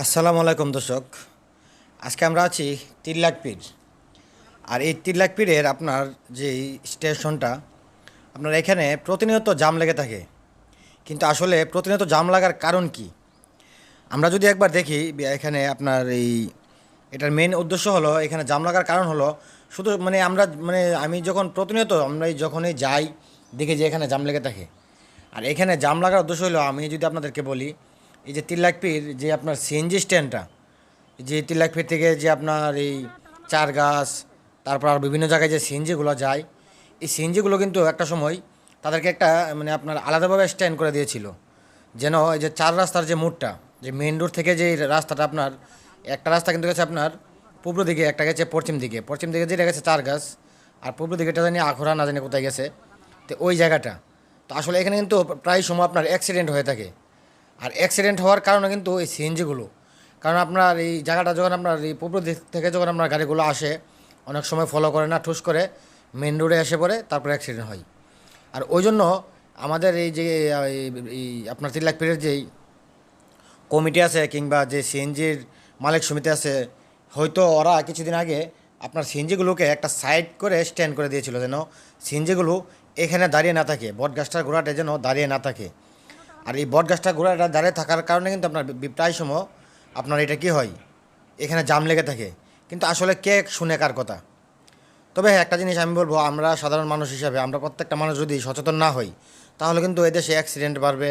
আসসালামু আলাইকুম দর্শক। আজকে আমরা আছি তিল্লাক পীর। আর এই তিল্লাক পীরের আপনার যে স্টেশনটা, আপনার এখানে প্রতিনিয়ত জাম লেগে থাকে। কিন্তু আসলে প্রতিনিয়ত জাম লাগার কারণ কি? আমরা যদি একবার দেখি, এখানে আপনার এই, এটার মেন উদ্দেশ্য হলো, এখানে জাম লাগার কারণ হলো, শুধু মানে আমরা মানে আমি যখন প্রতিনিয়ত আমরা যখনই যাই, দেখি যে এখানে জাম লেগে থাকে। আর এখানে জাম লাগার উদ্দেশ্য হলো, আমি যদি আপনাদেরকে বলি, এই যে তিল্লাকপির যে আপনার সিএনজি স্ট্যান্ডটা যে তিল্লাকপির থেকে যে আপনার এই চার গাছ, তারপর আর বিভিন্ন জায়গায় যে সিএনজিগুলো যায়, এই সিএনজিগুলো কিন্তু একটা সময় তাদেরকে একটা মানে আপনার আলাদাভাবে স্ট্যান্ড করে দিয়েছিল। যেন এই যে চার রাস্তার যে মোড়টা, যে মেন রোড থেকে যে রাস্তাটা আপনার, একটা রাস্তা কিন্তু গেছে আপনার পূর্ব দিকে, একটা গেছে পশ্চিম দিকে। পশ্চিম দিকে যেটা গেছে চার গাছ, আর পূর্ব দিকেটা জানি আখড়া, না জানি কোথায় গেছে। তো ওই জায়গাটা তো আসলে এখানে কিন্তু প্রায় সময় আপনার অ্যাক্সিডেন্ট হয়ে থাকে। আর অ্যাক্সিডেন্ট হওয়ার কারণে কিন্তু এই সিএনজিগুলো কারণ আপনার এই জায়গাটা যখন আপনার এই পূর্ব দিক থেকে যখন আপনার গাড়িগুলো আসে, অনেক সময় ফলো করে না, ঠুস করে মেন রোডে এসে পড়ে, তারপরে অ্যাক্সিডেন্ট হয়। আর ওই জন্য আমাদের এই যে, এই- আপনার তিন লাখ পীরের যেই কমিটি আছে কিংবা যে সিএনজির মালিক সমিতি আছে, হয়তো ওরা কিছুদিন আগে আপনার সিএনজিগুলোকে একটা সাইড করে স্ট্যান্ড করে দিয়েছিল যেন সিএনজিগুলো এখানে দাঁড়িয়ে না থাকে বট গাছটার গোড়াটা যেন দাঁড়িয়ে না থাকে। আর এই বট গাছটা গোড়াটা দাঁড়িয়ে থাকার কারণে কিন্তু আপনার প্রায় সময় আপনার এটা কি হয়, এখানে জাম লেগে থাকে। কিন্তু আসলে কে শুনে কার কথা? তবে হ্যাঁ একটা জিনিস আমি বলব, আমরা সাধারণ মানুষ হিসাবে, আমরা প্রত্যেকটা মানুষ যদি সচেতন না হই, তাহলে কিন্তু এদেশে অ্যাক্সিডেন্ট বাড়বে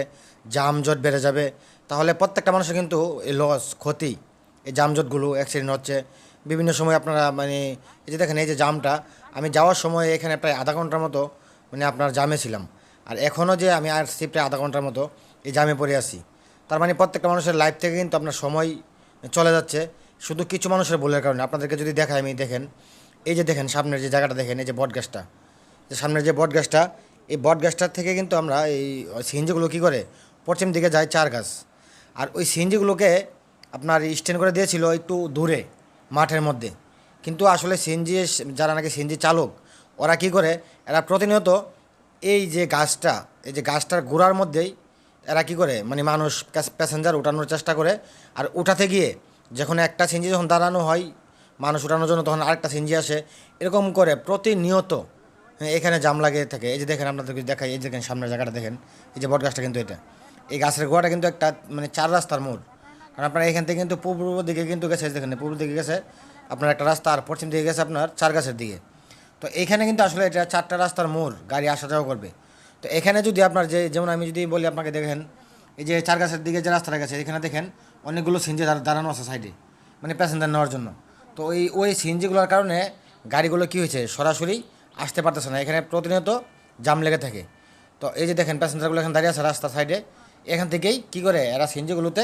জামজট বেড়ে যাবে। তাহলে প্রত্যেকটা মানুষের কিন্তু এই লস ক্ষতি, এই জামজটগুলো অ্যাক্সিডেন্ট হচ্ছে। বিভিন্ন সময় আপনারা মানে এই যে দেখেন, এই যে জামটা, আমি যাওয়ার সময় এখানে প্রায় আধা ঘণ্টার মতো মানে আপনার জামে ছিলাম। আর এখনও যে আমি আর প্রায় আধা ঘণ্টার মতো এই জামে পড়ে আছি। তার মানে প্রত্যেকটা মানুষের লাইফ থেকে কিন্তু আপনার সময় চলে যাচ্ছে। শুধু কিছু মানুষের ভুলের কারণে। আপনাদেরকে যদি দেখাই, আমি দেখেন, এই যে দেখেন, সামনের যে জায়গাটা দেখেন, এই যে বট গাছটা। যে সামনের যে বট গাছটা, এই বট গাছটার থেকে কিন্তু আমরা এই সিএনজিগুলো কী করে? পশ্চিম দিকে যায় চার গাছ। আর ওই সিএনজিগুলোকে আপনার স্ট্যান্ড করে দিয়েছিল একটু দূরে, মাঠের মধ্যে। কিন্তু আসলে সিএনজি যারা নাকি সিএনজি চালক ওরা কি করে? এরা প্রতিনিয়ত এই যে গাছটা এই যে গাছটার গোড়ার মধ্যেই এরা কি করে? মানে মানুষ প্যাসেঞ্জার উঠানোর চেষ্টা করে। আর উঠাতে গিয়ে যখন একটা সিঞ্জি যখন দাঁড়ানো হয় মানুষ উঠানোর জন্য তখন আরেকটা সিঞ্জি আসে। এরকম করে প্রতিনিয়ত হ্যাঁ, এখানে জাম লাগিয়ে থাকে। এই যে দেখেন আপনাদেরকে দেখাই এই দেখেন সামনের জায়গাটা দেখেন। এই যে বট গাছটা কিন্তু এটা। এই গাছের গোড়াটা কিন্তু একটা মানে চার রাস্তার মোড়। কারণ আপনার এখান থেকে কিন্তু পূর্ব দিকে কিন্তু গেছে দেখেন পূর্ব দিকে গেছে। আপনার একটা রাস্তা আর পশ্চিম দিকে গেছে আপনার চার গাছের দিকে। তো এখানে কিন্তু আসলে এটা চারটা রাস্তার মোড়, গাড়ি আসা যাওয়া করবে। তো এখানে যদি আপনার যে, যেমন আমি যদি বলি আপনাকে দেখেন, এই যে চার গাছের দিকে যে রাস্তাটা গেছে, এখানে দেখেন অনেকগুলো সিনজি দাঁড়ানো আছে সাইডে মানে প্যাসেঞ্জার নেওয়ার জন্য। তো ওই ওই সিনজিগুলোর কারণে গাড়িগুলো কী হয়েছে, সরাসরি আসতে পারতেছে না। এখানে প্রতিনিয়ত জাম লেগে থাকে। তো এই যে দেখেন, প্যাসেঞ্জারগুলো এখানে দাঁড়িয়ে আছে রাস্তার সাইডে। এখান থেকেই কী করে, এরা সিনজিগুলোতে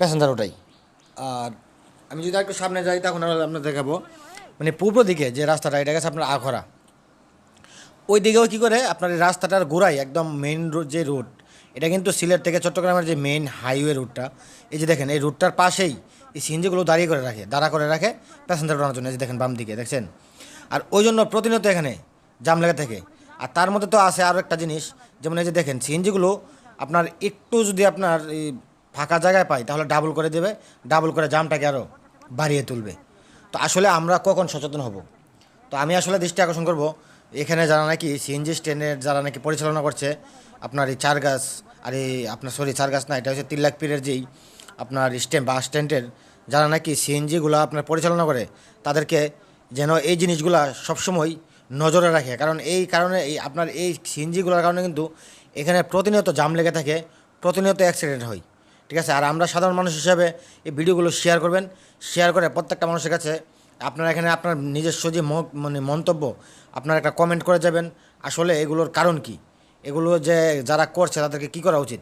প্যাসেঞ্জার ওঠাই আর আমি যদি একটু সামনে যাই, তখন আপনার দেখাবো। মানে পূর্ব দিকে যে রাস্তাটা, এটা গেছে আপনার আখরা ওই দিকেও কী করে, আপনার এই রাস্তাটার গোড়ায় একদম মেন রোড যে রুট এটা কিন্তু সিলেট থেকে চট্টগ্রামের যে মেইন হাইওয়ে রুটটা এই যে দেখেন, এই রুটটার পাশেই এই সিএনজিগুলো দাঁড়িয়ে করে রাখে, দাঁড়া করে রাখে প্যাসেঞ্জার ওঠানোর জন্য, এই যে দেখেন বাম দিকে, দেখছেন? আর ওই জন্য প্রতিনিয়ত এখানে জাম লেগে থাকে। আর তার মধ্যে তো আছে আরও একটা জিনিস, যেমন এই যে দেখেন, সিএনজিগুলো আপনার একটু যদি আপনার ফাঁকা জায়গায় পায়, তাহলে ডাবল করে দেবে ডাবল করে জামটাকে আরও বাড়িয়ে তুলবে। তো আসলে আমরা কখন সচেতন হব? তো আমি আসলে দৃষ্টি আকর্ষণ করব। এখানে যারা নাকি সিএনজি স্ট্যান্ডের যারা নাকি পরিচালনা করছে, আপনার এই চার গাছ, আর এই আপনার সরি চার গাছ না, এটা হচ্ছে তিন লাখ পীরের যেই আপনার স্ট্যান্ড, বাস স্ট্যান্ডের, যারা নাকি সিএনজিগুলো আপনার পরিচালনা করে, তাদেরকে যেন এই জিনিসগুলা সবসময় নজরে রাখে। কারণ এই কারণে এই আপনার এই সিএনজিগুলোর কারণে কিন্তু এখানে প্রতিনিয়ত জাম লেগে থাকে, প্রতিনিয়ত অ্যাক্সিডেন্ট হয়। ঠিক আছে? আর আমরা সাধারণ মানুষ হিসাবে এই ভিডিওগুলো শেয়ার করবেন। শেয়ার করে প্রত্যেকটা মানুষের কাছে আপনারা এখানে আপনার নিজস্ব যে মানে মন্তব্য, আপনারা একটা কমেন্ট করে যাবেন। আসলে এগুলোর কারণ কি? এগুলো যে যারা করছে তাদেরকে কী করা উচিত?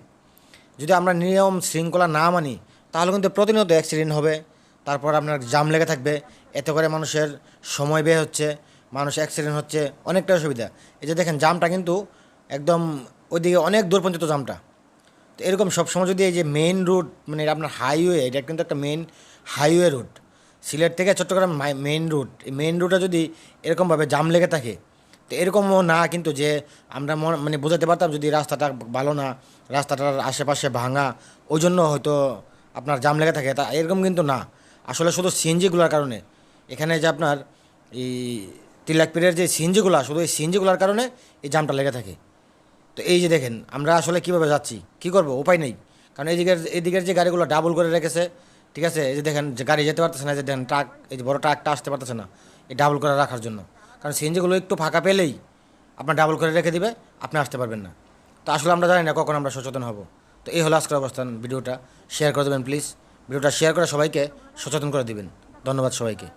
যদি আমরা নিয়ম শৃঙ্খলা না মানি, তাহলে কিন্তু প্রতিনিয়ত অ্যাক্সিডেন্ট হবে। তারপর আপনার জাম লেগে থাকবে। এতে করে মানুষের সময় ব্যয় হচ্ছে, মানুষ অ্যাক্সিডেন্ট হচ্ছে অনেকটা অসুবিধা। এই যে দেখেন, জামটা কিন্তু একদম ওইদিকে অনেক দূর পর্যন্ত জামটা। তো এরকম সবসময় যদি এই যে মেইন রুট মানে আপনার হাইওয়ে এটা কিন্তু একটা মেইন হাইওয়ে রুট সিলেট থেকে চট্টগ্রাম মেইন রুট এই মেইন রুটে যদি এরকমভাবে জাম লেগে থাকে, তো এরকমও না কিন্তু যে আমরা মনে- মানে বোঝাতে পারতাম যদি রাস্তাটা ভালো না, রাস্তাটার আশেপাশে ভাঙা, ওই জন্য হয়তো আপনার জাম লেগে থাকে। তা এরকম কিন্তু না। আসলে শুধু সিএনজিগুলোর কারণে। এখানে যে আপনার এই তিলাকপিরের যে সিএনজিগুলো, শুধু এই সিএনজিগুলোর কারণে এই জামটা লেগে থাকে। তো এই যে দেখেন আমরা আসলে কীভাবে যাচ্ছি? কি করব? উপায় নেই। কারণ এইদিকের এদিকের যে গাড়িগুলো ডাবল করে রেখেছে ঠিক আছে? এই যে দেখেন যে গাড়ি যেতে পারতেছে না যে দেখেন ট্রাক এই যে বড় ট্রাকটা আসতে পারতেছে না এই ডাবল করে রাখার জন্য। কারণ সিএনজিগুলো একটু ফাঁকা পেলেই আপনার ডাবল করে রেখে দিবে আপনি আসতে পারবেন না। তো আসলে আমরা জানি না কখন আমরা সচেতন হব। তো এই হলো আজকের অবস্থান ভিডিওটা। শেয়ার করে দেবেন প্লিজ ভিডিওটা শেয়ার করে সবাইকে সচেতন করে দিবেন। ধন্যবাদ সবাইকে।